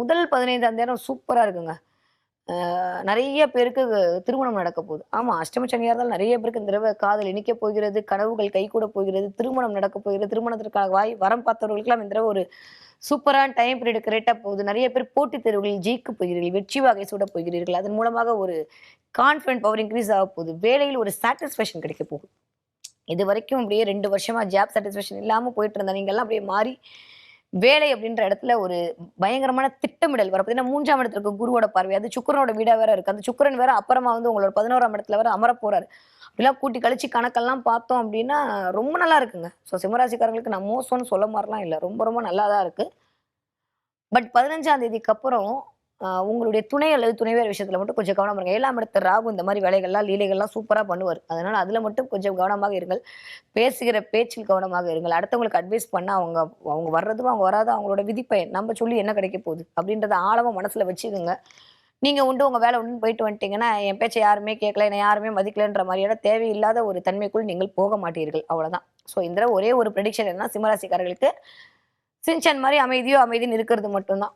முதல் பதினைந்தாம் சூப்பராக இருக்குங்க. நிறைய பேருக்கு திருமணம் நடக்க போகுது. ஆமாம் அஷ்டம சனியாக இருந்தாலும் நிறைய பேருக்கு இந்த தடவை காதல் இணைக்கப் போகிறது கனவுகள் கைகூட போகிறது திருமணம் நடக்க போகிறது திருமணத்திற்காக வாய் வரம் பார்த்தவர்களுக்கெல்லாம் இந்த தடவை ஒரு சூப்பரான டைம் பீரியட் கரெக்டாக போகுது. நிறைய பேர் போட்டித் தேர்வுகளில் ஜெயிக்க போகிறீர்கள் வெற்றி வகை சூட போகிறீர்கள். அதன் மூலமாக ஒரு கான்ஃபிடன்ட் பவர் இன்க்ரீஸ் ஆக போகுது. வேலையில் ஒரு சாட்டிஸ்ஃபேக்ஷன் கிடைக்க போகுது. இது வரைக்கும் அப்படியே ரெண்டு வருஷமா ஜாப் சாட்டிஸ்ஃபேக்ஷன் இல்லாமல் போயிட்டு இருந்தேன் நீங்கள்லாம் அப்படியே மாறி வேலை அப்படின்ற இடத்துல ஒரு பயங்கரமான திட்டமிடல் வர பார்த்தீங்கன்னா மூன்றாம் இடத்துல இருக்க குருவோட பார்வை அது சுக்கரனோட வீடா வேற இருக்கு. அந்த சுக்கரன் வேற அப்புறமா வந்து உங்களோட பதினோராம் இடத்துல வேற அமர போறாரு. அப்படிலாம் கூட்டி கழிச்சு கணக்கெல்லாம் பார்த்தோம் அப்படின்னா ரொம்ப நல்லா இருக்குங்க. ஸோ சிம்மராசிக்காரங்களுக்கு நான் மோசம்னு சொல்ல மாதிரிலாம் இல்லை. ரொம்ப ரொம்ப நல்லா தான் இருக்கு. பட் பதினஞ்சாம் தேதிக்கு அப்புறம் உங்களுடைய துணை அல்லது துணைவேர் விஷயத்துல மட்டும் கொஞ்சம் கவனம் இருங்க. ஏழாம் இடத்து ராகு இந்த மாதிரி வேலைகள்லாம் லீலைகள்லாம் சூப்பரா பண்ணுவார். அதனால அதுல மட்டும் கொஞ்சம் கவனமாக இருங்கள். பேசுகிற பேச்சில் கவனமாக இருங்கள். அடுத்தவங்களுக்கு அட்வைஸ் பண்ண அவங்க அவங்க வர்றதும் அவங்க வராதும் அவங்களோட விதிப்பயன் நம்ம சொல்லி என்ன கிடைக்க போகுது? அப்படின்றத ஆழமா மனசுல வச்சுக்கோங்க. நீங்க உண்டு உங்க வேலை உண்டு போயிட்டு வந்துட்டீங்கன்னா என் பேச்சை யாருமே கேட்கல என்னை யாருமே மதிக்கலன்ற மாதிரியான தேவையில்லாத ஒரு தன்மைக்குள் நீங்கள் போக மாட்டீர்கள். அவ்வளவுதான். ஸோ இந்த ஒரே ஒரு ப்ரெடிக்ஷன் என்ன சிம்மராசிக்காரர்களுக்கு சின்சன் மாதிரி அமைதியோ அமைதின்னு இருக்கிறது மட்டும்தான்.